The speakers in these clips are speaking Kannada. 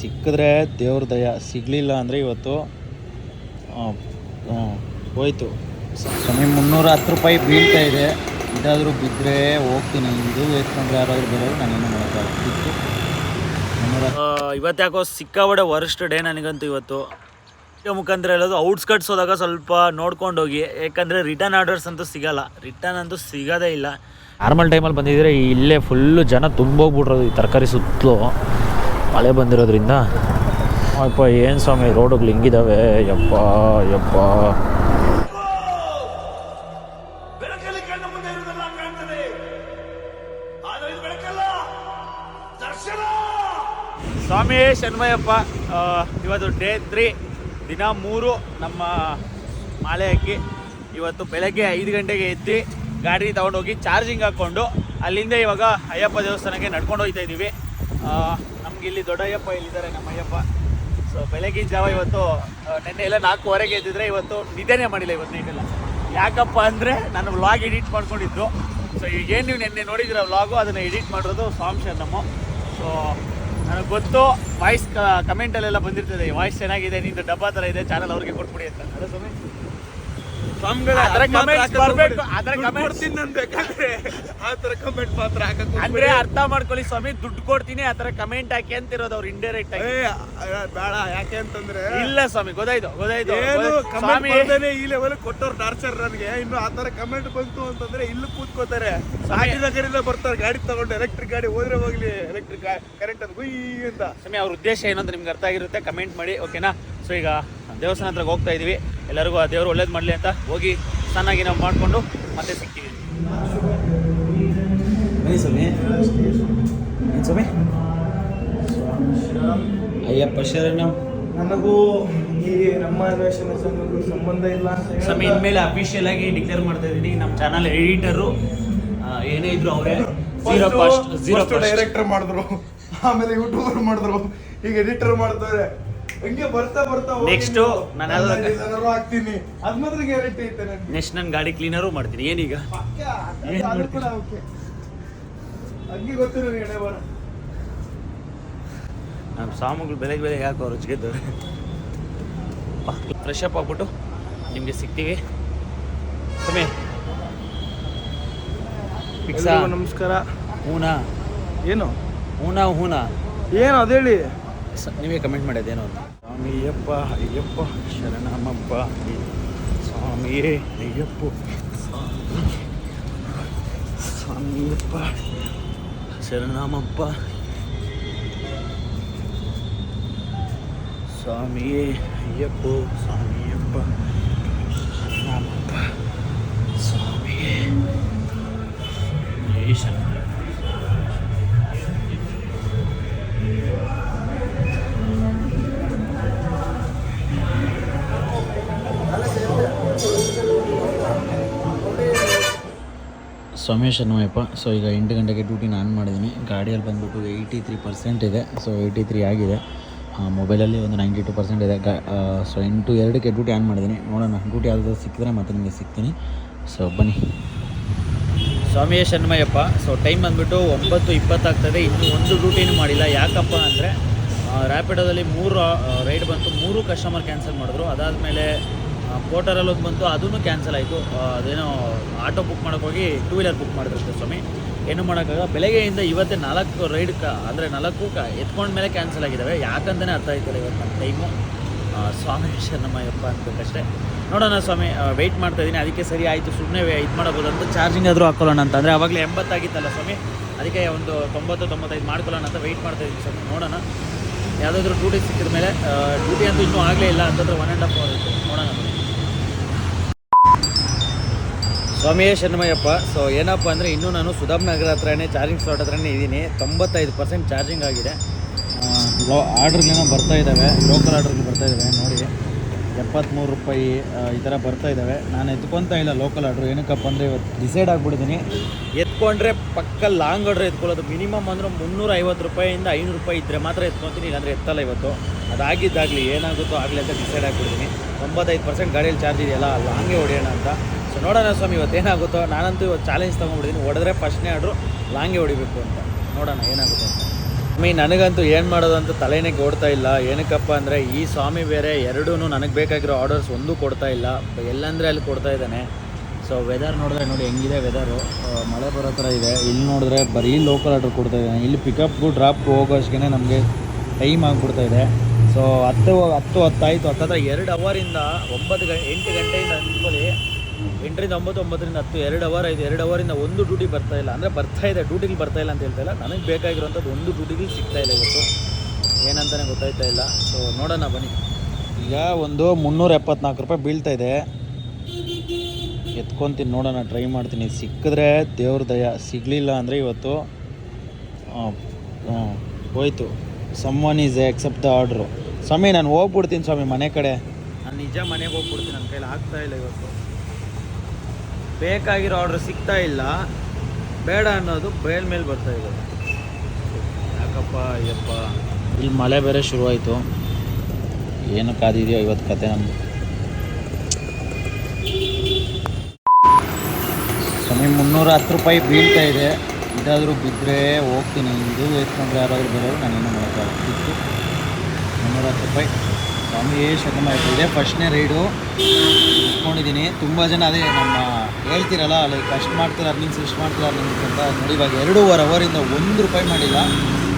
ಸಿಕ್ಕಿದ್ರೆ ದೇವ್ರ ದಯ ಸಿಗಲಿಲ್ಲ ಅಂದರೆ ಇವತ್ತು ಹೋಯ್ತು. ಸಮಯ ಮುನ್ನೂರ ಹತ್ತು ರೂಪಾಯಿ ಬೀಳ್ತಾ ಇದೆ. ಇದಾದರೂ ಬಿದ್ದರೆ ಹೋಗ್ತೀನಿ. ಇದು ಎತ್ಕೊಂಡ್ರೆ ಯಾರಾದರೂ ಬರೋದು ನಾನೇನು ಮಾಡೋಕ್ಕಾಗ್ತಿತ್ತು ಮುನ್ನೂರ ಇವತ್ತು ಯಾಕೋ ಸಿಕ್ಕಾಬಡೆ ವರ್ಸ್ಟ್ ಡೇ ನನಗಂತೂ ಇವತ್ತು. ಮುಖಾಂತರ ಹೇಳೋದು ಔಟ್ಸ್ಕಟ್ಸ್ ಹೋದಾಗ ಸ್ವಲ್ಪ ನೋಡ್ಕೊಂಡು ಹೋಗಿ ಯಾಕಂದರೆ ರಿಟರ್ನ್ ಆರ್ಡರ್ಸ್ ಅಂತೂ ಸಿಗಲ್ಲ. ರಿಟರ್ನ್ ಅಂತೂ ಸಿಗೋದೇ ಇಲ್ಲ. ನಾರ್ಮಲ್ ಟೈಮಲ್ಲಿ ಬಂದಿದ್ದರೆ ಇಲ್ಲೇ ಫುಲ್ಲು ಜನ ತುಂಬೋಗ್ಬಿಟ್ರೋದು ಈ ತರಕಾರಿ ಸುತ್ತಲೂ. ಮಳೆ ಬಂದಿರೋದ್ರಿಂದ ಅಪ್ಪ ಏನು ಸ್ವಾಮಿ ರೋಡುಗಳು ಹಿಂಗಿದ್ದಾವೆ ಯಪ್ಪ ಯಪ್ಪ. ಬೆಳಕಲ್ಲಿ ಕಣ್ಣ ಮುಂದೆ ಇರುವುದೆಲ್ಲ ಕಾಣ್ತದೆ. ಆದರೆ ಇದು ಬೆಳಕಲ್ಲ ದರ್ಶನ! ಸ್ವಾಮಿ ಶನ್ಮಯಪ್ಪ ಇವತ್ತು ಡೇ ತ್ರೀ ದಿನ ಮೂರು ನಮ್ಮ ಮಾಲೆ ಹಾಕಿ ಇವತ್ತು ಬೆಳಗ್ಗೆ ಐದು ಗಂಟೆಗೆ ಎತ್ತಿ ಗಾಡಿ ತೊಗೊಂಡೋಗಿ ಚಾರ್ಜಿಂಗ್ ಹಾಕ್ಕೊಂಡು ಅಲ್ಲಿಂದ ಇವಾಗ ಅಯ್ಯಪ್ಪ ದೇವಸ್ಥಾನಕ್ಕೆ ನಡ್ಕೊಂಡು ಹೋಗ್ತಾ ಇದ್ದೀವಿ. ನಮ್ಗೆ ಇಲ್ಲಿ ದೊಡ್ಡಯ್ಯಪ್ಪ ಇಲ್ಲಿದ್ದಾರೆ ನಮ್ಮ ಅಯ್ಯಪ್ಪ ಸೊ ಬೆಳಗಿನ ಜಾವ ಇವತ್ತು ನೆನ್ನೆ ಎಲ್ಲ ನಾಲ್ಕುವರೆಗೆ ಎದ್ದಿದ್ರೆ ಇವತ್ತು ನಿದ್ದೆನೇ ಮಾಡಿಲ್ಲ ಇವತ್ತು ನೈಟೆಲ್ಲ ಯಾಕಪ್ಪ ಅಂದರೆ ನಾನು ವ್ಲಾಗ್ ಎಡಿಟ್ ಮಾಡ್ಕೊಂಡಿದ್ದು. ಸೊ ಈಗೇನು ನೀವು ನಿನ್ನೆ ನೋಡಿದಿರ ವ್ಲಾಗು ಅದನ್ನು ಎಡಿಟ್ ಮಾಡೋದು ಸ್ವಾಮಿ ನಮ್ಮ ಸೊ ನನಗೆ ಗೊತ್ತು ವಾಯ್ಸ್ ಕಮೆಂಟಲ್ಲೆಲ್ಲ ಬಂದಿರ್ತದೆ ವಾಯ್ಸ್ ಚೆನ್ನಾಗಿದೆ, ನಿಂದು ಡಬ್ಬಾ ಥರ ಇದೆ ಚಾನಲ್ ಅವ್ರಿಗೆ ಕೊಟ್ಬಿಡಿ ಅಂತ. ಅದೇ ಸ್ವಾಮಿ? ಕಮೆಂಟ್ ಮಾತ್ರ ಅಂದ್ರೆ ಅರ್ಥ ಮಾಡ್ಕೊಳ್ಳಿ ಸ್ವಾಮಿ ದುಡ್ಡು ಕೊಡ್ತೀನಿ ಆ ಥರ ಕಮೆಂಟ್ ಹಾಕಿ ಅಂತಿರೋದು ಅವ್ರು ಇಂಡೈರೆಕ್ಟ್ ಆಗಿ. ಬೇಡ ಯಾಕೆ ಅಂತಂದ್ರೆ ಇಲ್ಲ ಸ್ವಾಮಿ ಗೊತ್ತಾಯ್ತು ಗೊತ್ತಾಯ್ತು. ಸ್ವಾಮಿ ಈ ಲೆವೆಲ್ ಕೊಟ್ಟವ್ರು ಟಾರ್ಚರ್ ನನಗೆ. ಇನ್ನು ಆ ತರ ಕಮೆಂಟ್ ಬಂತು ಅಂತಂದ್ರೆ ಇಲ್ಲಿ ಕೂತ್ಕೋತಾರೆ. ಸಾಟಿನಗರಿಂದ ಬರ್ತಾರೆ. ಗಾಡಿ ತಗೊಂಡು ಎಲೆಕ್ಟ್ರಿಕ್ ಗಾಡಿ ಹೋದ್ರೆ ಹೋಗ್ಲಿ ಎಲೆಕ್ಟ್ರಿಕ್ ಕರೆಂಟ್ ಅದು ಅಂತ. ಸ್ವಾಮಿ ಅವ್ರ ಉದ್ದೇಶ ಏನಂತ ನಿಮ್ಗೆ ಅರ್ಥ ಆಗಿರುತ್ತೆ. ಕಮೆಂಟ್ ಮಾಡಿ ಓಕೆನಾ ಸೊ ಈಗ ದೇವಸ್ಥಾನ ಹತ್ರ ಹೋಗ್ತಾ ಇದೀವಿ. ಎಲ್ಲರಿಗೂ ಆ ದೇವರು ಒಳ್ಳೇದು ಮಾಡಲಿ ಅಂತ ಹೋಗಿ ಚೆನ್ನಾಗಿ ನಾವು ಮಾಡಿಕೊಂಡು ಮತ್ತೆ ಸಿಗ್ತೀವಿ. ಬನ್ನಿ ಸ್ವಾಮಿ. ಅಯ್ಯಪ್ಪ ಶರಣ. ನನಗೂ ಈ ನಮ್ಮ ಸಂಬಂಧ ಇಲ್ಲ ಸ್ವಾಮಿ ಇನ್ಮೇಲೆ ಅಫಿಷಿಯಲ್ ಆಗಿ ಡಿಕ್ಲೇರ್ ಮಾಡ್ತಾ ಇದ್ದೀನಿ ನಮ್ಮ ಚಾನಲ್ ಎಡಿಟರು ಏನೇ ಇದ್ರು ಅವರೇ. ಡೈರೆಕ್ಟರ್ ಮಾಡಿದ್ರು. ಆಮೇಲೆ ಯೂಟ್ಯೂಬರ್ ಮಾಡಿದ್ರು. ಈಗ ಎಡಿಟರ್ ಮಾಡ್ತಾರೆ. ಹಂಗೆ ಬರ್ತಾ ಬರ್ತಾ Next, ನಾನು ಯಾವ್ದಾದ್ರು- designer ಹಾಕ್ತೀನಿ. ಅದ್ ಮಾತ್ರ ಗ್ಯಾರಂಟಿ ಐತೆ ನನಗೆ. ನೆಕ್ಸ್ಟ್ ನನ್ನ ಗಾಡಿ ಕ್ಲೀನರು ಮಾಡ್ತೀನಿ. ಏನೀಗ? ಪಕ್ಕ, ಅದು- ಏನ್ ಅದು ಕೂಡ ಮಾಡ್ತೀರಿ? ಹಂಗೆ ಗೊತ್ತು ನನಗೆ ಎಣೆ ಬರ ನಮ್ಮ ಸಾಮಗ್ರಿ ಬೆಲೆಗೆ ಬೆಲೆ ಯಾಕೆ ಅವ್ರು ರುಚಿಗೆದ್ದವ್ರೆ ಫ್ರೆಶ್ ಅಪ್ ಆಗ್ಬಿಟ್ಟು ನಿಮಗೆ ಸಿಗ್ತೀವಿ. ಸಮಯ ಪಿಕ್ಸಾ ಎಲ್ರಿಗೂ ನಮಸ್ಕಾರ. ಹೂನಾ? ಏನು? ಹೂನಾ ಹೂನಾ? ಏನು ಅದೇಳಿ? ಸ- ನೀವೇ ಕಮೆಂಟ್ ಮಾಡೋದೇನು ಅಂತ? ಸ್ವಾಮಿಯಪ್ಪ ಅಯ್ಯಪ್ಪ ಶರಣಮಪ್ಪ ಸ್ವಾಮಿಯೇ ಅಯ್ಯಪ್ಪ ಸ್ವಾಮಿಯಪ್ಪ ಶರಣಮಪ್ಪ ಸ್ವಾಮಿಯೇ ಅಯ್ಯಪ್ಪ ಸ್ವಾಮಿಯಪ್ಪ ಶರಣಮಪ್ಪ ಸ್ವಾಮಿಯೇ. ಜೈ ಶರಣ ಸ್ವಾಮಿ ಶರಣಮಯ್ಯಪ್ಪ ಸೊ ಈಗ ಎಂಟು ಗಂಟೆಗೆ ಡ್ಯೂಟಿ ಆನ್ ಮಾಡಿದ್ದೀನಿ ಗಾಡಿಯಲ್ಲಿ ಬಂದ್ಬಿಟ್ಟು ಏಯ್ಟಿ ತ್ರೀ ಪರ್ಸೆಂಟ್ ಇದೆ ಸೊ ಏಯ್ಟಿ ತ್ರೀ ಆಗಿದೆ ಮೊಬೈಲಲ್ಲಿ ಒಂದು ನೈಂಟಿ ಟು ಪರ್ಸೆಂಟ್ ಇದೆ. ಗಾ ಸೊ ಎಂಟು ಎರಡಕ್ಕೆ ಡ್ಯೂಟಿ ಆನ್ ಮಾಡಿದ್ದೀನಿ ನೋಡೋಣ ಡ್ಯೂಟಿ ಯಾವುದಾದ್ರು ಸಿಕ್ಕಿದ್ರೆ ಮತ್ತೆ ನಿಮಗೆ ಸಿಗ್ತೀನಿ. ಸೊ ಬನ್ನಿ. ಸೋಮೇಶ್ ಶರಣಮಯ್ಯಪ್ಪ ಸೊ ಟೈಮ್ ಬಂದ್ಬಿಟ್ಟು ಒಂಬತ್ತು ಇಪ್ಪತ್ತಾಗ್ತದೆ. ಇನ್ನೂ ಒಂದು ಡ್ಯೂಟಿನೂ ಮಾಡಿಲ್ಲ. ಯಾಕಪ್ಪ ಅಂದರೆ ರ್ಯಾಪಿಡೋದಲ್ಲಿ ಮೂರು ರೈಡ್ ಬಂತು. ಮೂರು ಕಸ್ಟಮರ್ ಕ್ಯಾನ್ಸಲ್ ಮಾಡಿದ್ರು. ಅದಾದಮೇಲೆ ಪೋಟರಲ್ಲಿ ಒಂದು ಬಂತು ಅದೂ ಕ್ಯಾನ್ಸಲ್ ಆಯಿತು. ಅದೇನೋ ಆಟೋ ಬುಕ್ ಮಾಡೋಕ್ಕೋಗಿ ಟೂ ವೀಲರ್ ಬುಕ್ ಮಾಡಿದ್ರು ಸ್ವಾಮಿ. ಏನು ಮಾಡೋಕ್ಕಾಗ ಬೆಳಗ್ಗೆಯಿಂದ ಇವತ್ತೇ ನಾಲ್ಕು ರೈಡ್ ಕ, ಅಂದರೆ ನಾಲ್ಕು ಕ ಎತ್ಕೊಂಡ ಮೇಲೆ ಕ್ಯಾನ್ಸಲ್ ಆಗಿದ್ದಾವೆ ಯಾಕಂತಲೇ ಅರ್ಥ ಆಯ್ತಲ್ಲ ಇವತ್ತು ನಮ್ಮ ಟೈಮು ಸ್ವಾಮಿ ಶರಣಮಯ್ಯಪ್ಪ ಅನ್ಬೇಕಷ್ಟೇ ನೋಡೋಣ ಸ್ವಾಮಿ ವೆಯ್ಟ್ ಮಾಡ್ತಾ ಇದ್ದೀನಿ. ಅದಕ್ಕೆ ಸರಿ ಆಯಿತು ಸುಮ್ಮನೆ ಇದು ಮಾಡಬಹುದು ಅಂತ ಚಾರ್ಜಿಂಗ್ ಆದರೂ ಹಾಕೊಳ್ಳೋಣ ಅಂತ. ಅಂದರೆ ಅವಾಗಲೇ ಎಂಬತ್ತಾಗಿತ್ತಲ್ಲ ಸ್ವಾಮಿ. ಅದಕ್ಕೆ ಒಂದು ತೊಂಬತ್ತು, ತೊಂಬತ್ತೈದು ಮಾಡ್ಕೊಳ್ಳೋಣ ಅಂತ ವೆಯ್ಟ್ ಮಾಡ್ತಾ ಇದ್ದೀನಿ ಸ್ವಾಮಿ. ನೋಡೋಣ. ಯಾವುದಾದ್ರೂ ಡ್ಯೂಟಿ ಸಿಕ್ಕಿದ ಮೇಲೆ ಡ್ಯೂಟಿ ಅಂತೂ ಇನ್ನೂ ಆಗಲೇ ಇಲ್ಲ ಅಂತಂದ್ರೆ ಒನ್ ಆ್ಯಂಡ್ ಹಾಫ್ ಅವರ್ ಇತ್ತು. ನೋಡೋಣ. ಸ್ವಾಮಿಯೇ ಶರಣಮಯ್ಯಪ್ಪ ಸೊ ಏನಪ್ಪ ಅಂದರೆ ಇನ್ನೂ ನಾನು ಸುಧಾಮ್ ನಗರ ಹತ್ರನೇ ಚಾರ್ಜಿಂಗ್ ಸ್ಲಾಟ್ ಹತ್ರನೇ ಇದ್ದೀನಿ. ತೊಂಬತ್ತೈದು ಪರ್ಸೆಂಟ್ ಚಾರ್ಜಿಂಗ್ ಆಗಿದೆ. ಆರ್ಡ್ರ್ಗಳೇನೋ ಬರ್ತಾ ಇದ್ದಾವೆ ಲೋಕಲ್ ಆರ್ಡ್ರ್ಗಳು ಬರ್ತಾ ಇದ್ದಾವೆ ನೋಡಿ. ಎಪ್ಪತ್ತ್ಮೂರು ರೂಪಾಯಿ ಈ ಥರ ಬರ್ತಾ ಇದ್ದಾವೆ ನಾನು ಎತ್ಕೊತಾ ಇಲ್ಲ ಲೋಕಲ್ ಆರ್ಡ್ರು ಏನಕ್ಕಪ್ಪ ಅಂದರೆ ಇವತ್ತು ಡಿಸೈಡ್ ಆಗಿಬಿಡ್ತೀನಿ ಎತ್ಕೊಂಡ್ರೆ ಪಕ್ಕ ಲಾಂಗ್ ಆರ್ಡ್ರ್ ಎತ್ಕೊಳ್ಳೋದು. ಮಿನಿಮಮ್ ಅಂದರೆ ಮುನ್ನೂರ ಐವತ್ತು ರೂಪಾಯಿಂದ ಐನೂರು ರೂಪಾಯಿ ಇದ್ದರೆ ಮಾತ್ರ ಎತ್ಕೊತೀನಿ, ಇಲ್ಲಾಂದರೆ ಎತ್ತಲ್ಲ ಇವತ್ತು. ಅದಾಗಿದ್ದಾಗಲಿ ಏನಾಗುತ್ತೋ ಆಗಲಿ ಅಂತ ಡಿಸೈಡ್ ಆಗಿಬಿಡ್ತೀನಿ ತೊಂಬತ್ತೈದು ಪರ್ಸೆಂಟ್ ಗಾಡಿಯಲ್ಲಿ ಚಾರ್ಜ್ ಇದೆಯಲ್ಲ ಲಾಂಗೇ ಹೊಡೆಯೋಣ ಅಂತ. ಸೊ ನೋಡೋಣ ಸ್ವಾಮಿ, ಇವತ್ತು ಏನಾಗುತ್ತೋ. ನಾನಂತೂ ಇವತ್ತು ಚಾಲೆಂಜ್ ತೊಗೊಂಡ್ಬಿಟ್ಟಿದ್ದೀನಿ. ಹೊಡೆದ್ರೆ ಫಸ್ಟ್ನೇ ಆರ್ಡ್ರು ಲಾಂಗೆ ಹೊಡಿಬೇಕು ಅಂತ. ನೋಡೋಣ ಏನಾಗುತ್ತೆ ಅಂತ. ಸ್ವಾಮಿ, ನನಗಂತೂ ಏನು ಮಾಡೋದು ಅಂತ ತಲೆನೇ ಓಡ್ತಾ ಇಲ್ಲ. ಏನಕ್ಕಪ್ಪ ಅಂದರೆ, ಈ ಸ್ವಾಮಿ ಬೇರೆ ಎರಡೂ ನನಗೆ ಬೇಕಾಗಿರೋ ಆರ್ಡರ್ಸ್ ಒಂದೂ ಕೊಡ್ತಾ ಇಲ್ಲ. ಎಲ್ಲಂದರೆ ಅಲ್ಲಿ ಕೊಡ್ತಾ ಇದ್ದಾನೆ. ಸೊ ವೆದರ್ ನೋಡಿದ್ರೆ ನೋಡಿ ಹೆಂಗಿದೆ ವೆದರು ಮಳೆ ಬರೋ ಥರ ಇದೆ. ಇಲ್ಲಿ ನೋಡಿದ್ರೆ ಬರೀ ಲೋಕಲ್ ಆರ್ಡರ್ ಕೊಡ್ತಾ ಇದ್ದಾನೆ. ಇಲ್ಲಿ ಪಿಕಪ್ಗೂ ಡ್ರಾಪ್ಗೂ ಹೋಗೋಷ್ಟೇ ನಮಗೆ ಟೈಮ್ ಆಗಿಬಿಡ್ತಾ ಇದೆ. ಸೊ ಹತ್ತು ಹತ್ತು, ಹತ್ತಾಯಿತು. ಹತ್ತತ್ರ ಎರಡು ಅವರಿಂದ ಒಂಬತ್ತು ಗಂಟೆ, ಎಂಟು ಗಂಟೆಯಿಂದ ಅಂದ್ಕೊಳ್ಳಿ ಎಂಟರಿಂದ ಒಂಬತ್ತು ಒಂಬತ್ತರಿಂದ ಹತ್ತು, ಎರಡು ಅವರ್ ಐದು, ಎರಡು ಅವರಿಂದ ಒಂದು ಡ್ಯೂಟಿ ಬರ್ತಾ ಇಲ್ಲ. ಅಂದರೆ ಬರ್ತಾ ಇದೆ ಡ್ಯೂಟಿಗೆ ಬರ್ತಾ ಇಲ್ಲ ಅಂತ ಹೇಳ್ತಾ ಇಲ್ಲ. ನನಗೆ ಬೇಕಾಗಿರುವಂಥದ್ದು ಒಂದು ಡ್ಯೂಟಿಗೆ ಸಿಗ್ತಾ ಇಲ್ಲ ಇವತ್ತು. ಏನಂತಾನೆ ಗೊತ್ತಾಯ್ತಾ ಇಲ್ಲ. ಸೊ ನೋಡೋಣ, ಬನ್ನಿ. ಈಗ ಒಂದು ಮುನ್ನೂರ ಎಪ್ಪತ್ನಾಲ್ಕು ರೂಪಾಯಿ ಬೀಳ್ತಾ ಇದೆ. ಎತ್ಕೊತೀನಿ, ನೋಡೋಣ ಟ್ರೈ ಮಾಡ್ತೀನಿ. ಸಿಕ್ಕಿದ್ರೆ ದೇವ್ರ ದಯ. ಸಿಗಲಿಲ್ಲ ಅಂದರೆ ಇವತ್ತು ಹೋಯ್ತು. Someone is except the order ಸ್ವಾಮಿ, ನಾನು ಹೋಗ್ಬಿಡ್ತೀನಿ ಸ್ವಾಮಿ, ಮನೆ ಕಡೆ. ನಾನು ನಿಜ ಮನೆಗೆ ಹೋಗ್ಬಿಡ್ತೀನಿ. ನನ್ನ ಕೈಲಿ ಆಗ್ತಾ ಇಲ್ಲ ಇವತ್ತು. ಬೇಕಾಗಿರೋ ಆರ್ಡ್ರ್ ಸಿಗ್ತಾ ಇಲ್ಲ. ಬೇಡ ಅನ್ನೋದು ಬೇಲ್ ಮೇಲೆ ಬರ್ತಾ ಇದೆ. ಯಾಕಪ್ಪ, ಅಯ್ಯಪ್ಪ. ಇಲ್ಲಿ ಮಳೆ ಬೇರೆ ಶುರುವಾಯಿತು. ಏನು ಕಾದಿದೆಯೋ ಇವತ್ತು ಕತೆ ನಮ್ಮದು ಸ್ವಾಮಿ ಮುನ್ನೂರ ಹತ್ತು ರೂಪಾಯಿ ಬೀಳ್ತಾ ಇದೆ. ಇದಾದರೂ ಬಿದ್ದರೆ ಹೋಗ್ತೀನಿ. ಇದು ಎತ್ಕೊಂಡ್ರೆ ಯಾರಾದರೂ ಬರೋರು, ನಾನೇನು ಮಾಡೋಕ್ಕಾಗ್ತಿತ್ತು. ಮುನ್ನೂರ ಹತ್ತು ರೂಪಾಯಿ. ಸ್ವಾಮಿ, ಶತಮಾನ ಇದೆ ಫಸ್ಟ್ನೇ ರೈಡು ಇಟ್ಕೊಂಡಿದ್ದೀನಿ ತುಂಬ ಜನ ಅದೇ ನಮ್ಮ ಹೇಳ್ತಿರಲ್ಲ ಲೈಕ್ ಅಷ್ಟು ಮಾಡ್ತೀರ ಅರ್ನಿಂಗ್ಸ್ ಇಷ್ಟು ಮಾಡ್ತೀರ ಅರ್ನಿಂಗ್ಸ್ ಅಂತ ನೋಡಿ ಇವಾಗ ಎರಡೂವರೆ ಅವರಿಂದ ಒಂದು ರೂಪಾಯಿ ಮಾಡಿಲ್ಲ.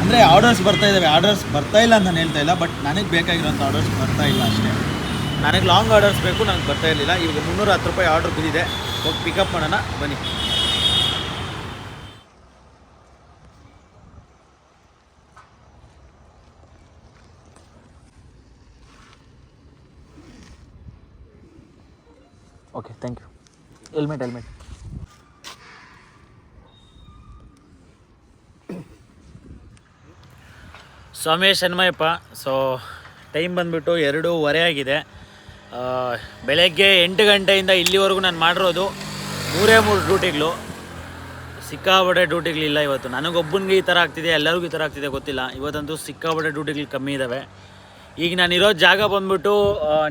ಅಂದರೆ ಆರ್ಡರ್ಸ್ ಬರ್ತಾ ಇದ್ದಾವೆ ಆರ್ಡರ್ಸ್ ಬರ್ತಾ ಇಲ್ಲ ಅಂತ ನಾನು ಹೇಳ್ತಾ ಇಲ್ಲ ಬಟ್ ನನಗೆ ಬೇಕಾಗಿರೋಂಥ ಆರ್ಡರ್ಸ್ ಬರ್ತಾ ಇಲ್ಲ ಅಷ್ಟೇ. ನನಗೆ ಲಾಂಗ್ ಆರ್ಡರ್ಸ್ ಬೇಕು ನನಗೆ ಬರ್ತಾ ಇರಲಿಲ್ಲ. ಇವಾಗ ಮುನ್ನೂರ ಹತ್ತು ರೂಪಾಯಿ ಆರ್ಡರ್ ಬಿದ್ದಿದೆ ಹೋಗಿ ಪಿಕಪ್ ಮಾಡೋಣ, ಬನ್ನಿ. Okay thank you helmet helmet Swami Shanmayappa so time ಬಂದುಬಿಟ್ಟು ಎರಡೂವರೆ ಆಗಿದೆ. ಬೆಳಗ್ಗೆ ಎಂಟು ಗಂಟೆಯಿಂದ ಇಲ್ಲಿವರೆಗೂ ನಾನು ಮಾಡಿರೋದು ಮೂರೇ ಮೂರು ಡ್ಯೂಟಿಗಳು. ಸಿಕ್ಕಾಪಟ್ಟೆ ಡ್ಯೂಟಿಗಳಿಲ್ಲ ಇವತ್ತು. ನನಗೊಬ್ಬನಿಗೆ ಈ ಥರ ಆಗ್ತಿದೆ, ಎಲ್ಲರಿಗೂ ಈ ಥರ ಆಗ್ತಿದೆ, ಗೊತ್ತಿಲ್ಲ. ಇವತ್ತಂತೂ ಸಿಕ್ಕಾಪಟ್ಟೆ ಡ್ಯೂಟಿಗಳು ಕಮ್ಮಿ ಇದ್ದಾವೆ ಈಗ ನಾನು ಇರೋ ಜಾಗ ಬಂದ್ಬಿಟ್ಟು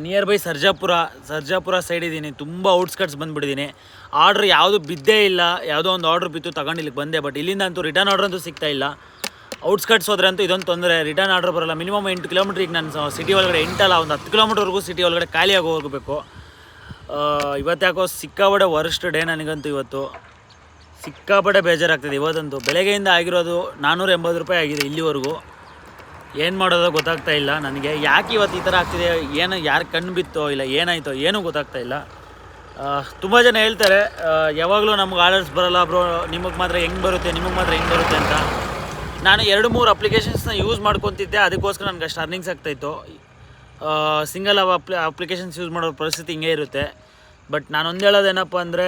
near by Sarjapura Sarjapura side ಇದ್ದೀನಿ. ತುಂಬ ಔಟ್ಸ್ಕಟ್ಸ್ ಬಂದುಬಿಟ್ಟಿದ್ದೀನಿ. ಆರ್ಡ್ರ್ ಯಾವುದು ಬಿದ್ದೇ ಇಲ್ಲ. ಯಾವುದೋ ಒಂದು ಆರ್ಡ್ರ್ ಬಿತ್ತು, ತಗೊಂಡು ಇಲ್ಲಿಗೆ ಬಂದೆ. ಬಟ್ ಇಲ್ಲಿಂದ ಅಂತೂ ರಿಟರ್ನ್ ಆರ್ಡ್ರ್ ಅಂತೂ ಸಿಗ್ತಾ ಇಲ್ಲ. ಔಟ್ಸ್ಕಟ್ಸ್ ಹೋದ್ರೆ ಅಂತೂ ಇದೊಂದು ತೊಂದರೆ. ರಿಟರ್ನ್ ಆರ್ಡ್ರ್ ಬರಲ್ಲ. ಮಿನಿಮಮ್ ಎಂಟು ಕಿಲೋಮೀಟ್ರ್ ಈಗ ನಾನು ಸಿಟಿ ಒಳಗಡೆ ಎಂಟಲ್ಲ, ಒಂದು ಹತ್ತು ಕಿಲೋಮೀಟ್ರ್ವರೆಗೂ ಸಿಟಿ ಒಳಗಡೆ ಖಾಲಿಯಾಗಿ ಹೋಗಬೇಕು. ಇವತ್ತು ಯಾಕೋ ಸಿಕ್ಕಾಪಟ್ಟೆ ವರ್ಸ್ಟ್ ಡೇ ನನಗಂತೂ ಇವತ್ತು. ಸಿಕ್ಕಾಪಟ್ಟೆ ಬೇಜಾರಾಗ್ತದೆ ಇವತ್ತಂತೂ. ಬೆಳಗ್ಗೆಯಿಂದ ಆಗಿರೋದು ನಾನ್ನೂರ ಎಂಬತ್ತು ರೂಪಾಯಿ ಆಗಿದೆ ಇಲ್ಲಿವರೆಗೂ. ಏನು ಮಾಡೋದೋ ಗೊತ್ತಾಗ್ತಾ ಇಲ್ಲ. ನನಗೆ ಯಾಕೆ ಇವತ್ತು ಈ ಥರ ಆಗ್ತಿದೆ? ಏನು, ಯಾರು ಕಣ್ಣು ಬಿತ್ತೋ ಇಲ್ಲ, ಏನಾಯ್ತೋ ಏನೂ ಗೊತ್ತಾಗ್ತಾ ಇಲ್ಲ. ತುಂಬ ಜನ ಹೇಳ್ತಾರೆ ಯಾವಾಗಲೂ ನಮ್ಗೆ ಆರ್ಡರ್ಸ್ ಬರಲ್ಲ ಬ್ರೋ, ನಿಮಗೆ ಮಾತ್ರ ಹೆಂಗೆ ಬರುತ್ತೆ, ನಿಮಗೆ ಮಾತ್ರ ಹೆಂಗೆ ಬರುತ್ತೆ ಅಂತ. ನಾನು ಎರಡು ಮೂರು ಅಪ್ಲಿಕೇಶನ್ಸ್ನ ಯೂಸ್ ಮಾಡ್ಕೊತಿದ್ದೆ, ಅದಕ್ಕೋಸ್ಕರ ನನಗೆ ಅಷ್ಟು ಅರ್ನಿಂಗ್ಸ್ ಆಗ್ತಾಯಿತ್ತು ಸಿಂಗಲ್ ಅಪ್ಲಿ ಅಪ್ಲಿಕೇಶನ್ಸ್ ಯೂಸ್ ಮಾಡೋ ಪರಿಸ್ಥಿತಿ ಹಿಂಗೆ ಇರುತ್ತೆ. ಬಟ್ ನಾನು ಒಂದು ಹೇಳೋದೇನಪ್ಪ ಅಂದರೆ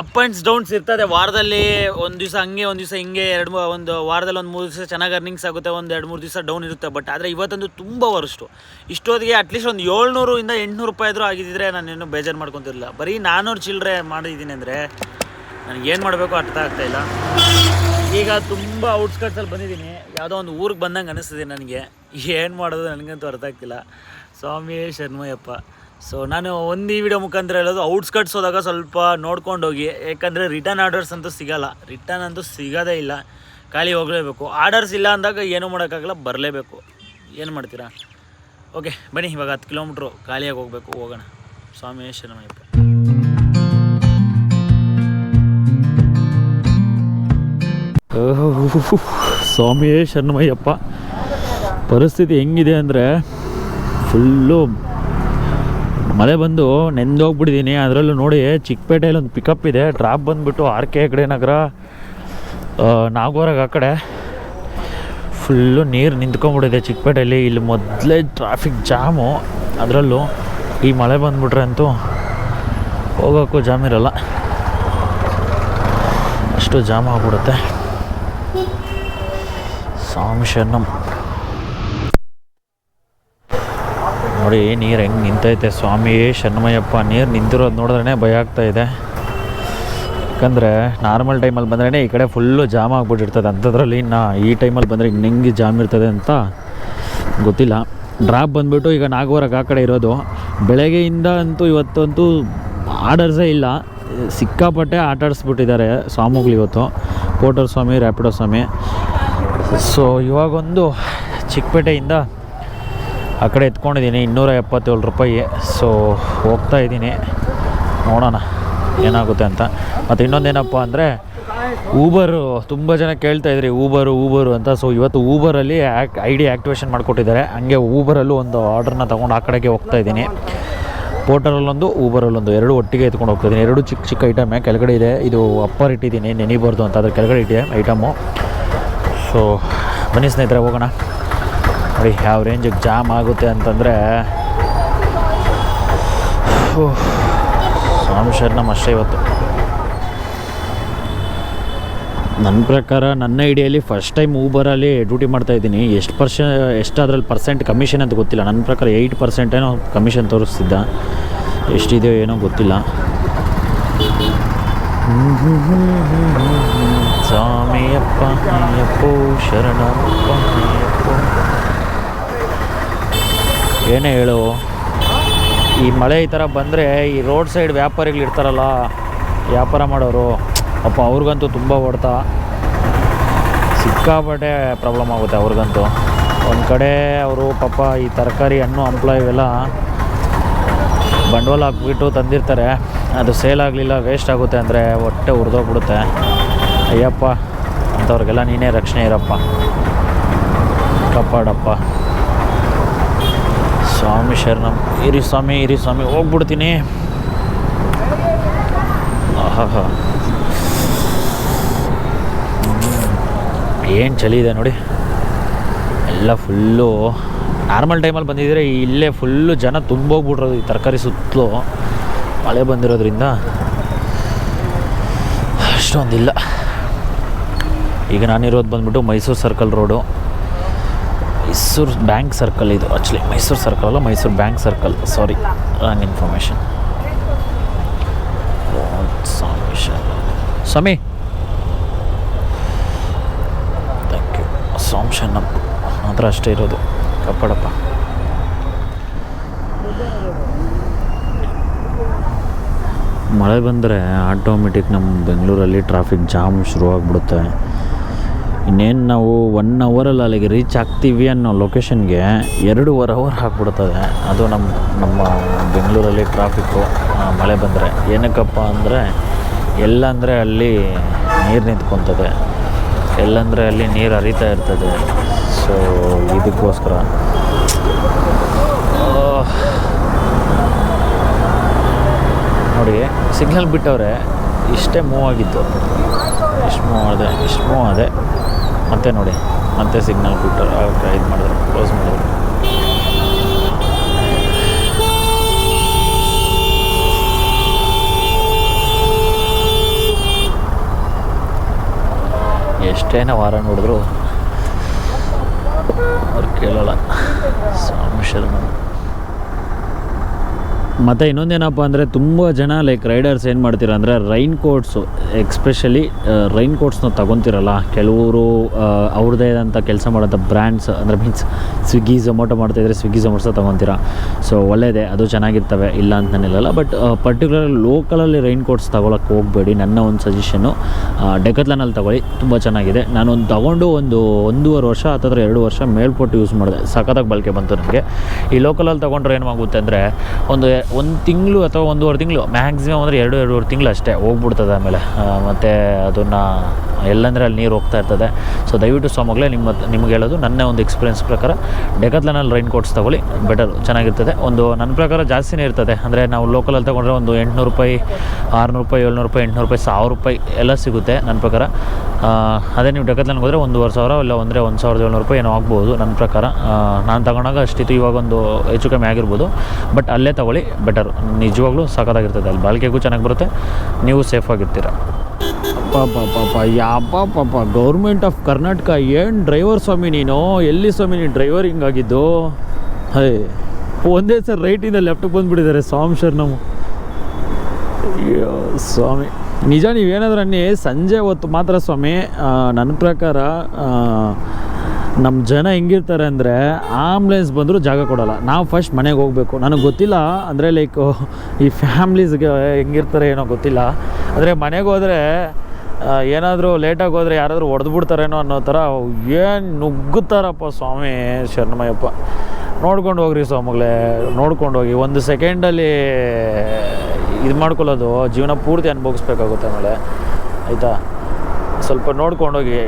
ಅಪ್ ಆ್ಯಂಡ್ಸ್ ಡೌನ್ಸ್ ಇರ್ತದೆ. ವಾರದಲ್ಲಿ ಒಂದು ದಿವಸ ಹಂಗೆ, ಒಂದು ದಿವಸ ಹಿಂಗೆ, ಎರಡು ಒಂದು ವಾರದಲ್ಲಿ ಒಂದು ಮೂರು ದಿವಸ ಚೆನ್ನಾಗಿ ಅರ್ನಿಂಗ್ಸ್ ಆಗುತ್ತೆ, ಒಂದು ಎರಡು ಮೂರು ದಿವಸ ಡೌನ್ ಇರುತ್ತೆ. ಬಟ್ ಆದರೆ ಇವತ್ತಂತೂ ತುಂಬ ವರ್ಷು ಇಷ್ಟೊತ್ತಿಗೆ ಅಟ್ಲೀಸ್ಟ್ ಒಂದು ಏಳ್ನೂರಿಂದ ಎಂಟುನೂರು ರೂಪಾಯಿ ಆದರೂ ಆಗಿದ್ದರೆ ಇನ್ನೂ ಬೇಜಾರು ಮಾಡ್ಕೊತಿರಲಿಲ್ಲ. ಬರೀ ನಾನ್ನೂರು ಚಿಲ್ಲರೆ ಮಾಡಿದ್ದೀನಿ ಅಂದರೆ ನನಗೆ ಏನು ಮಾಡಬೇಕು ಅರ್ಥ ಆಗ್ತಾ ಇಲ್ಲ. ಈಗ ತುಂಬ ಔಟ್ಸ್ಕಟ್ಸಲ್ಲಿ ಬಂದಿದ್ದೀನಿ. ಯಾವುದೋ ಒಂದು ಊರಿಗೆ ಬಂದಂಗೆ ಅನಿಸ್ತಿದೆ ನನಗೆ. ಏನು ಮಾಡೋದು ನನಗಂತೂ ಅರ್ಥ ಆಗ್ತಿಲ್ಲ. ಸ್ವಾಮಿ ಶರ್ಮಯ್ಯಪ್ಪ ಸೊ ನಾನು ಒಂದು ಈ ವಿಡಿಯೋ ಮುಖಾಂತರ ಹೇಳೋದು ಔಟ್ಸ್ಕಟ್ಸ್ ಹೋದಾಗ ಸ್ವಲ್ಪ ನೋಡ್ಕೊಂಡು ಹೋಗಿ ಯಾಕಂದರೆ ರಿಟರ್ನ್ ಆರ್ಡರ್ಸ್ ಅಂತೂ ಸಿಗಲ್ಲ. ರಿಟರ್ನ್ ಅಂತೂ ಸಿಗೋದೇ ಇಲ್ಲ. ಖಾಲಿ ಹೋಗಲೇಬೇಕು. ಆರ್ಡರ್ಸ್ ಇಲ್ಲ ಅಂದಾಗ ಏನೂ ಮಾಡೋಕ್ಕಾಗಲ್ಲ, ಬರಲೇಬೇಕು. ಏನು ಮಾಡ್ತೀರಾ? ಓಕೆ ಬನ್ನಿ, ಇವಾಗ ಹತ್ತು ಕಿಲೋಮೀಟ್ರು ಖಾಲಿಯಾಗಿ ಹೋಗಬೇಕು, ಹೋಗೋಣ. ಸ್ವಾಮಿ ಶರಣಯ್ಯಪ್ಪ. ಸ್ವಾಮಿಯೇ ಶರಣಮಯ್ಯಪ್ಪ ಪರಿಸ್ಥಿತಿ ಹೆಂಗಿದೆ ಅಂದರೆ ಫುಲ್ಲು ಮಳೆ ಬಂದು ನೆಂದೋಗ್ಬಿಟ್ಟಿದ್ದೀನಿ ಅದರಲ್ಲೂ ನೋಡಿ ಚಿಕ್ಕಪೇಟೆಯಲ್ಲಿ ಒಂದು ಪಿಕಪ್ ಇದೆ. ಡ್ರಾಪ್ ಬಂದುಬಿಟ್ಟು ಆರ್ ಕೆ ಕಡೆ ನಗರ ನಾಗೋರಾಗ ಆ ಕಡೆ. ಫುಲ್ಲು ನೀರು ನಿಂತ್ಕೊಂಡ್ಬಿಟ್ಟಿದೆ ಚಿಕ್ಕಪೇಟೆಯಲ್ಲಿ. ಇಲ್ಲಿ ಮೊದಲೇ ಟ್ರಾಫಿಕ್ ಜಾಮು ಅದರಲ್ಲೂ ಈ ಮಳೆ ಬಂದುಬಿಟ್ರೆ ಅಂತೂ ಹೋಗೋಕ್ಕೂ ಜಾಮ್ ಇರಲ್ಲ. ಅಷ್ಟು ಜಾಮ್ ಆಗ್ಬಿಡುತ್ತೆ. ಸ್ವಾಮಿ ಶರಣಂ ನೋಡಿ, ನೀರು ಹೆಂಗೆ ನಿಂತೈತೆ. ಸ್ವಾಮಿ, ಶರಣಮಯ್ಯಪ್ಪ, ನೀರು ನಿಂತಿರೋದು ನೋಡಿದ್ರೆ ಭಯ ಆಗ್ತಾ ಇದೆ. ಯಾಕಂದರೆ, ನಾರ್ಮಲ್ ಟೈಮಲ್ಲಿ ಬಂದ್ರೇ ಈ ಕಡೆ ಫುಲ್ಲು ಜಾಮ್ ಆಗ್ಬಿಟ್ಟಿರ್ತದೆ. ಅಂಥದ್ರಲ್ಲಿ ಇನ್ನು ಈ ಟೈಮಲ್ಲಿ ಬಂದರೆ ಇನ್ನು ಹೆಂಗೆ ಜಾಮ್ ಇರ್ತದೆ ಅಂತ ಗೊತ್ತಿಲ್ಲ. ಡ್ರಾಪ್ ಬಂದುಬಿಟ್ಟು ಈಗ ನಾಗವರೆಗೆ ಆ ಕಡೆ ಇರೋದು. ಬೆಳಗ್ಗೆಯಿಂದ ಅಂತೂ ಇವತ್ತಂತೂ ಆರ್ಡರ್ಸೇ ಇಲ್ಲ. ಸಿಕ್ಕಾಪಟ್ಟೆ ಆಟ ಆಡಿಸ್ಬಿಟ್ಟಿದ್ದಾರೆ ಸ್ವಾಮಿಗಳು ಇವತ್ತು. ಪೋಟರ್ ಸ್ವಾಮಿ ರ್ಯಾಪಿಡೋ ಸ್ವಾಮಿ ಸೊ, ಇವಾಗೊಂದು ಚಿಕ್ಕಪೇಟೆಯಿಂದ ಆ ಕಡೆ ಎತ್ಕೊಂಡಿದ್ದೀನಿ ಇನ್ನೂರ ಎಪ್ಪತ್ತೇಳು ರೂಪಾಯಿ. ಸೊ ಹೋಗ್ತಾ ಇದ್ದೀನಿ. ನೋಡೋಣ ಏನಾಗುತ್ತೆ ಅಂತ. ಮತ್ತು ಇನ್ನೊಂದೇನಪ್ಪ ಅಂದರೆ ಊಬರು ತುಂಬ ಜನ ಕೇಳ್ತಾ ಇದ್ರಿ ಊಬರು ಊಬರು ಅಂತ. ಸೊ ಇವತ್ತು ಊಬರಲ್ಲಿ ಆ್ಯಕ್ ಐ ಡಿ ಆ್ಯಕ್ಟಿವೇಷನ್ ಮಾಡಿಕೊಟ್ಟಿದ್ದಾರೆ. ಹಂಗೆ ಊಬರಲ್ಲೂ ಒಂದು ಆರ್ಡ್ರನ್ನ ತೊಗೊಂಡು ಆ ಕಡೆಗೆ ಹೋಗ್ತಾ ಇದ್ದೀನಿ. ಪೋರ್ಟಲಲ್ಲೊಂದು ಊಬರಲ್ಲೊಂದು ಎರಡು ಒಟ್ಟಿಗೆ ಎತ್ಕೊಂಡು ಹೋಗ್ತಿದ್ದೀನಿ ಎರಡು ಚಿಕ್ಕ ಚಿಕ್ಕ ಐಟಮೇ ಕೆಳಗಡೆ ಇದೆ. ಇದು ಅಪ್ಪರ್ ಇಟ್ಟಿದ್ದೀನಿ. ನೆನಿಬಾರ್ದು ಅಂತ. ಅದ್ರ ಕೆಳಗಡೆ ಇಟ್ಟಿದೆ ಐಟಮು ಸೊ ಬನ್ನಿ ಸ್ನೇಹಿತರೆ, ಹೋಗೋಣ. ನೋಡಿ, ಯಾವ ರೇಂಜಿಗೆ ಜಾಮ್ ಆಗುತ್ತೆ ಅಂತಂದರೆ ಸ್ವಾಮಿ ಶರಣಮ್ ಅಷ್ಟೇ ಇವತ್ತು. ನನ್ನ ಪ್ರಕಾರ ನನ್ನ ಐಡಿಯಲ್ಲಿ ಫಸ್ಟ್ ಟೈಮ್ ಊಬರಲ್ಲಿ ಡ್ಯೂಟಿ ಮಾಡ್ತಾ ಇದ್ದೀನಿ. ಎಷ್ಟು ಪರ್ಸೆ ಎಷ್ಟು ಅದರಲ್ಲಿ ಪರ್ಸೆಂಟ್ ಕಮಿಷನ್ ಅಂತ ಗೊತ್ತಿಲ್ಲ. ನನ್ನ ಪ್ರಕಾರ ಏಯ್ಟ್ ಪರ್ಸೆಂಟ್ ಏನೋ ಕಮಿಷನ್ ತೋರಿಸ್ತಿದ್ದ. ಎಷ್ಟಿದೆಯೋ ಏನೋ ಗೊತ್ತಿಲ್ಲ. ಸ್ವಾಮಿಯಪ್ಪ ಶರಣಪ್ಪ ಏನೇ ಹೇಳು. ಈ ಮಳೆ ಈ ಥರ ಬಂದರೆ ಈ ರೋಡ್ ಸೈಡ್ ವ್ಯಾಪಾರಿಗಳು ಇರ್ತಾರಲ್ಲ, ವ್ಯಾಪಾರ ಮಾಡೋರು ಅಪ್ಪ ಅವ್ರಿಗಂತೂ ತುಂಬ ಹೊಡ್ತಾ. ಸಿಕ್ಕಾಪಟ್ಟೆ ಪ್ರಾಬ್ಲಮ್ ಆಗುತ್ತೆ ಅವ್ರಿಗಂತೂ. ಒಂದು ಕಡೆ ಅವರು ಪಾಪ ಈ ತರಕಾರಿ, ಹಣ್ಣು, ಹಂಪ್ಲ ಇವೆಲ್ಲ ಬಂಡವಾಳ ಹಾಕ್ಬಿಟ್ಟು ತಂದಿರ್ತಾರೆ. ಅದು ಸೇಲ್ ಆಗಲಿಲ್ಲ ವೇಸ್ಟ್ ಆಗುತ್ತೆ ಅಂದರೆ ಹೊಟ್ಟೆ ಉರಿದೋಗ್ಬಿಡುತ್ತೆ. ಅಯ್ಯಪ್ಪ, ಅಂಥವ್ರಿಗೆಲ್ಲ ನೀನೇ ರಕ್ಷಣೆ ಇರಪ್ಪ. ಕಾಪಾಡಪ್ಪ ಸ್ವಾಮಿ ಶರಣಂ. ಇರಿ ಸ್ವಾಮಿ ಇರಿ ಸ್ವಾಮಿ, ಹೋಗ್ಬಿಡ್ತೀನಿ. ಆಹಾ ಏನು ಚಳಿ ಇದೆ ನೋಡಿ. ಎಲ್ಲ ಫುಲ್ಲು ನಾರ್ಮಲ್ ಟೈಮಲ್ಲಿ ಬಂದಿದ್ದರೆ ಇಲ್ಲೇ ಫುಲ್ಲು ಜನ ತುಂಬೋಗ್ಬಿಟ್ರೋದು ಈ ತರಕಾರಿ ಸುತ್ತಲೂ. ಮಳೆ ಬಂದಿರೋದ್ರಿಂದ ಅಷ್ಟೊಂದಿಲ್ಲ. ಈಗ ನಾನಿರೋದು ಬಂದ್ಬಿಟ್ಟು Mysuru circle road Mysuru bank circle ಇದು. ಆ್ಯಕ್ಚುಲಿ ಮೈಸೂರು ಸರ್ಕಲ್ ಅಲ್ಲ, Mysuru bank circle. Sorry wrong information Swami. Thank you ಸ್ವಾಮಿ ಶರಣಪ್ಪ ಮಾತ್ರ ಅಷ್ಟೇ ಇರೋದು. ಕಪ್ಪಡಪ್ಪ ಮಳೆ ಬಂದರೆ ಆಟೋಮೆಟಿಕ್ ನಮ್ಮ ಬೆಂಗಳೂರಲ್ಲಿ ಟ್ರಾಫಿಕ್ ಜಾಮ್ ಶುರುವಾಗ್ಬಿಡುತ್ತೆ. ಇನ್ನೇನು ನಾವು ಒನ್ ಅವರಲ್ಲಿ ಅಲ್ಲಿಗೆ ರೀಚ್ ಆಗ್ತೀವಿ ಅನ್ನೋ ಲೊಕೇಶನ್ಗೆ ಎರಡೂವರೆ ಅವರ್ ಹಾಕ್ಬಿಡ್ತದೆ ಅದು ನಮ್ಮ ನಮ್ಮ ಬೆಂಗಳೂರಲ್ಲಿ ಟ್ರಾಫಿಕ್ಕು ಮಳೆ ಬಂದರೆ. ಏನಕ್ಕಪ್ಪ ಅಂದರೆ, ಎಲ್ಲಂದರೆ ಅಲ್ಲಿ ನೀರು ನಿಂತ್ಕೊತದೆ. ಎಲ್ಲಂದರೆ ಅಲ್ಲಿ ನೀರು ಹರಿತಾ ಇರ್ತದೆ. ಸೊ ಇದಕ್ಕೋಸ್ಕರ. ನೋಡಿ ಸಿಗ್ನಲ್ ಬಿಟ್ಟವ್ರೆ ಇಷ್ಟೇ ಮೂವ್ ಆಗಿತ್ತು ಇಷ್ಟು ಮೂವ್ ಆದೆ, ಇಷ್ಟು ಮೂವ್ ಆದೆ. ಮತ್ತೆ ನೋಡಿ, ಮತ್ತೆ ಸಿಗ್ನಲ್ ಬಿಟ್ಟು ಇದು ಮಾಡಿದ್ರು ಕ್ಲೋಸ್ ಮಾಡಿದ್ರು. ಎಷ್ಟೇನ ವಾರ ನೋಡಿದ್ರು, ಅವ್ರು ಕೇಳೋಲ್ಲ. ಶರಣ. ಮತ್ತು ಇನ್ನೊಂದೇನಪ್ಪ ಅಂದರೆ ತುಂಬ ಜನ ಲೈಕ್ ರೈಡರ್ಸ್ ಏನು ಮಾಡ್ತೀರ ಅಂದರೆ ರೈನ್ ಕೋಟ್ಸು ಎಕ್ಸ್ಪೆಷಲಿ ರೈನ್ ಕೋಟ್ಸ್ನ ತೊಗೊತಿರಲ್ಲ. ಕೆಲವರು ಅವ್ರದ್ದೇ ಆದಂಥ ಕೆಲಸ ಮಾಡೋಂಥ ಬ್ರ್ಯಾಂಡ್ಸ್ ಅಂದರೆ ಮೀನ್ಸ್ ಸ್ವಿಗ್ಗಿ ಝೊಮೊಟೊ ಮಾಡ್ತಾಯಿದ್ರೆ ಸ್ವಿಗ್ಗಿ ಝೊಮೊಟೊ ತೊಗೊತೀರ. ಸೊ ಒಳ್ಳೆಯದೇ ಅದು ಚೆನ್ನಾಗಿರ್ತವೆ, ಇಲ್ಲ ಅಂತ ನಾನಿಲ್ಲಲ್ಲ ಬಟ್ ಪರ್ಟಿಕ್ಯುಲರ್ ಲೋಕಲಲ್ಲಿ ರೈನ್ ಕೋಟ್ಸ್ ತೊಗೊಳಕ್ಕೆ ಹೋಗಬೇಡಿ, ನನ್ನ ಒಂದು ಸಜೆಷನ್ನು ಡೆಕತ್ಲನಲ್ಲಿ ತಗೊಳ್ಳಿ, ತುಂಬ ಚೆನ್ನಾಗಿದೆ. ನಾನು ಒಂದು ತಗೊಂಡು ಒಂದು ಒಂದೂವರೆ ವರ್ಷ ಅಥವಾ ಎರಡು ವರ್ಷ ಮೇಲ್ಪಟ್ಟು ಯೂಸ್ ಮಾಡಿದೆ. ಸಖತ್ತಾಗಿ ಬಳಕೆ ಬಂತು ನನಗೆ. ಈ ಲೋಕಲಲ್ಲಿ ತೊಗೊಂಡ್ರೆ ಏನಾಗುತ್ತೆ ಅಂದರೆ, ಒಂದು ಒಂದು ತಿಂಗಳು ಅಥವಾ ಒಂದೂವರೆ ತಿಂಗಳು ಮ್ಯಾಕ್ಸಿಮಮ್ ಅಂದರೆ ಎರಡು, ಎರಡೂವರೆ ತಿಂಗಳು ಅಷ್ಟೇ ಹೋಗ್ಬಿಡ್ತದೆ ಆಮೇಲೆ. ಮತ್ತು ಅದನ್ನು ಎಲ್ಲಂದರೆ ಅಲ್ಲಿ ನೀರು ಹೋಗ್ತಾ ಇರ್ತದೆ. ಸೊ ದಯವಿಟ್ಟು ಸ್ವಾಮಗಳೇ, ನಿಮ್ಮ ನಿಮ್ಗೆ ಹೇಳೋದು ನನ್ನ ಒಂದು ಎಕ್ಸ್ಪೀರಿಯನ್ಸ್ ಪ್ರಕಾರ ಡೆಕತ್ಲನಲ್ಲಿ ರೈನ್ ಕೋಟ್ಸ್ ತೊಗೊಳ್ಳಿ ಬೆಟರ್ ಚೆನ್ನಾಗಿರ್ತದೆ. ಒಂದು, ನನ್ನ ಪ್ರಕಾರ ಜಾಸ್ತಿನೇ ಇರ್ತದೆ. ಅಂದರೆ ನಾವು ಲೋಕಲಲ್ಲಿ ತೊಗೊಂಡ್ರೆ ಒಂದು ಎಂಟುನೂರು ರೂಪಾಯಿ, ಆರುನೂರು ರೂಪಾಯಿ, ಏಳ್ನೂರು ರೂಪಾಯಿ, ಎಂಟುನೂರು ರೂಪಾಯಿ, ಸಾವಿರ ರೂಪಾಯಿ ಎಲ್ಲ ಸಿಗುತ್ತೆ ನನ್ನ ಪ್ರಕಾರ. ಅದೇ ನೀವು ಡೆಕತ್ಲನ್ಗೆ ಹೋದರೆ ಒಂದೂವರೆ ಸಾವಿರ, ಇಲ್ಲ ಅಂದರೆ ಒಂದು ಸಾವಿರದ ಏಳ್ನೂರು ರೂಪಾಯಿ ಏನೋ ಆಗ್ಬೋದು ನನ್ನ ಪ್ರಕಾರ. ನಾನು ತಗೊಂಡಾಗ ಅಷ್ಟಿತ್ತು, ಇವಾಗ ಒಂದು ಹೆಚ್ಚು ಕಮ್ಮಿ ಆಗಿರ್ಬೋದು. ಬಟ್ ಅಲ್ಲೇ ತಗೊಳ್ಳಿ ಬೆಟರ್. ನಿಜವಾಗ್ಲೂ ಸಖತ್ತಾಗಿರ್ತದೆ. ಅಲ್ಲಿ ಬಾಳಿಕೆಗೂ ಚೆನ್ನಾಗಿ ಬರುತ್ತೆ. ನೀವು ಸೇಫಾಗಿರ್ತೀರ ಪಾಪ ಪಾಪ ಪಾಪ ಗೌರ್ಮೆಂಟ್ ಆಫ್ ಕರ್ನಾಟಕ ಏನು ಡ್ರೈವರ್ ಸ್ವಾಮಿ ನೀನು? ಎಲ್ಲಿ ಸ್ವಾಮಿ ನೀನು ಡ್ರೈವರ್ ಹಿಂಗಾಗಿದ್ದು ಹೇ, ಒಂದೇ ಸರ್ ರೈಟಿಂದ ಲೆಫ್ಟಿಗೆ ಬಂದುಬಿಟ್ಟಿದ್ದಾರೆ ಸ್ವಾಮಿ ಶರಣಮು ಅಯ್ಯೋ ಸ್ವಾಮಿ. ನಿಜ ನೀವೇನಾದ್ರೂ ಅನ್ನಿ, ಸಂಜೆ ಹೊತ್ತು ಮಾತ್ರ ಸ್ವಾಮಿ ನನ್ನ ಪ್ರಕಾರ ನಮ್ಮ ಜನ ಹೆಂಗಿರ್ತಾರೆ ಅಂದರೆ ಆಂಬ್ಲೆನ್ಸ್ ಬಂದರೂ ಜಾಗ ಕೊಡೋಲ್ಲ. ನಾವು ಫಸ್ಟ್ ಮನೆಗೆ ಹೋಗಬೇಕು. ನನಗೆ ಗೊತ್ತಿಲ್ಲ, ಅಂದರೆ ಲೈಕ್ ಈ ಫ್ಯಾಮ್ಲೀಸ್ಗೆ ಹೆಂಗಿರ್ತಾರೆ ಏನೋ ಗೊತ್ತಿಲ್ಲ. ಆದರೆ ಮನೆಗೆ ಹೋದರೆ ಏನಾದರೂ ಲೇಟಾಗಿ ಹೋದರೆ ಯಾರಾದರೂ ಹೊಡೆದು ಬಿಡ್ತಾರೇನೋ ಅನ್ನೋ ಥರ ಏನು ನುಗ್ಗುತ್ತಾರಪ್ಪ ಸ್ವಾಮಿ ಶರಣಮಯ್ಯಪ್ಪ. ನೋಡ್ಕೊಂಡು ಹೋಗ್ರಿ ಸ್ವಾಮಿಗಳೇ, ನೋಡ್ಕೊಂಡು ಹೋಗಿ. ಒಂದು ಸೆಕೆಂಡಲ್ಲಿ ಇದು ಮಾಡ್ಕೊಳ್ಳೋದು, ಜೀವನ ಪೂರ್ತಿ ಅನುಭವಿಸ್ಬೇಕಾಗುತ್ತೆ ಆಮೇಲೆ ಆಯಿತಾ? ಸ್ವಲ್ಪ ನೋಡ್ಕೊಂಡೋಗಿ,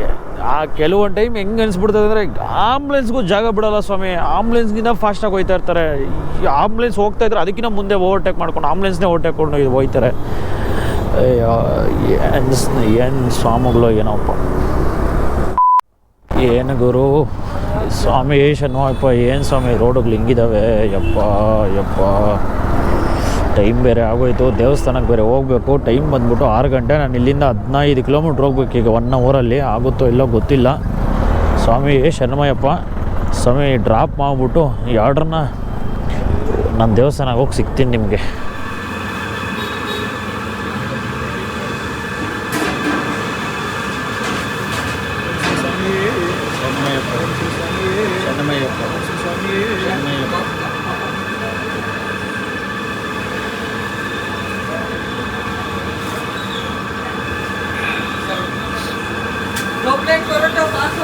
ಆ ಕೆಲವೊಂದು ಟೈಮ್ ಹೆಂಗೆ ಅನಿಸ್ಬಿಡ್ತದೆ ಅಂದರೆ, ಆಂಬುಲೆನ್ಸ್ಗೂ ಜಾಗ ಬಿಡಲ್ಲ ಸ್ವಾಮಿ. ಆಂಬ್ಲೆನ್ಸ್ಗಿಂತ ಫಾಸ್ಟಾಗಿ ಹೋಯ್ತಾ ಇರ್ತಾರೆ. ಆಂಬುಲೆನ್ಸ್ ಹೋಗ್ತಾ ಇದ್ರೆ ಅದಕ್ಕಿಂತ ಮುಂದೆ ಓವರ್ಟೇಕ್ ಮಾಡ್ಕೊಂಡು, ಆಂಬುಲೆನ್ಸ್ನೇ ಓವರ್ಟೇಕ್ ಇದು ಹೋಯ್ತಾರೆ. ಏನು ಸ್ವಾಮಿಗಳು ಏನೋಪ್ಪ. ಏನು ಗುರು, ಸ್ವಾಮಿ ಶನ್ಮಪ್ಪ ಏನು ಸ್ವಾಮಿ ರೋಡುಗಳು ಹಿಂಗಿದಾವೆ. ಯಪ್ಪ ಯಪ್ಪ. ಟೈಮ್ ಬೇರೆ ಆಗೋಯ್ತು, ದೇವಸ್ಥಾನಕ್ಕೆ ಬೇರೆ ಹೋಗಬೇಕು, ಟೈಮ್ ಬಂದ್ಬಿಟ್ಟು ಆರು ಗಂಟೆ, ನಾನು ಇಲ್ಲಿಂದ ಹದಿನೈದು ಕಿಲೋಮೀಟ್ರ್ ಹೋಗ್ಬೇಕು, ಈಗ ಒನ್ ಅವರಲ್ಲಿ ಆಗುತ್ತೋ ಇಲ್ಲೋ ಗೊತ್ತಿಲ್ಲ. ಸ್ವಾಮಿ ಶರಣಮಯ್ಯಪ್ಪ, ಸ್ವಾಮಿ ಡ್ರಾಪ್ ಮಾಡಿಬಿಟ್ಟು ಈ ಆರ್ಡ್ರನ್ನ ನಾನು ದೇವಸ್ಥಾನಕ್ಕೆ ಹೋಗಿ ಸಿಗ್ತೀನಿ ನಿಮಗೆ.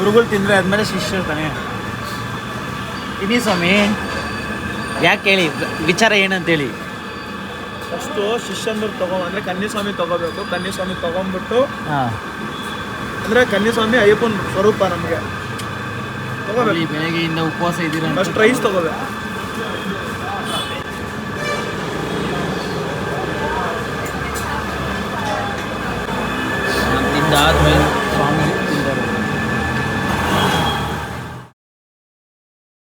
ಗುರುಗಳು ತಿಂದರೆ ಆದಮೇಲೆ ತಾನೆ? ತಿನ್ನಿ ಸ್ವಾಮಿ. ಯಾಕೆ ಹೇಳಿ? ವಿಚಾರ ಏನಂತೇಳಿ? ಫಸ್ಟು ಶಿಷ್ಯಂದ್ರು ತಗೋ ಅಂದರೆ ಕನ್ಯಸ್ವಾಮಿ ತಗೋಬೇಕು. ಕನ್ಯಸ್ವಾಮಿ ತಗೊಂಡ್ಬಿಟ್ಟು ಹಾಂ. ಅಂದರೆ ಕನ್ಯಸ್ವಾಮಿ ಅಯ್ಯಪ್ಪನ ಸ್ವರೂಪ ನಮಗೆ. ತಗೋಬೇಕು. ಬೆಳಗ್ಗೆಯಿಂದ ಉಪವಾಸ ಇದ್ದೀರ ಫಸ್ಟ್ ರೈಸ್ ತಗೋಬೇಕು. ಆದ್ಮೇಲೆ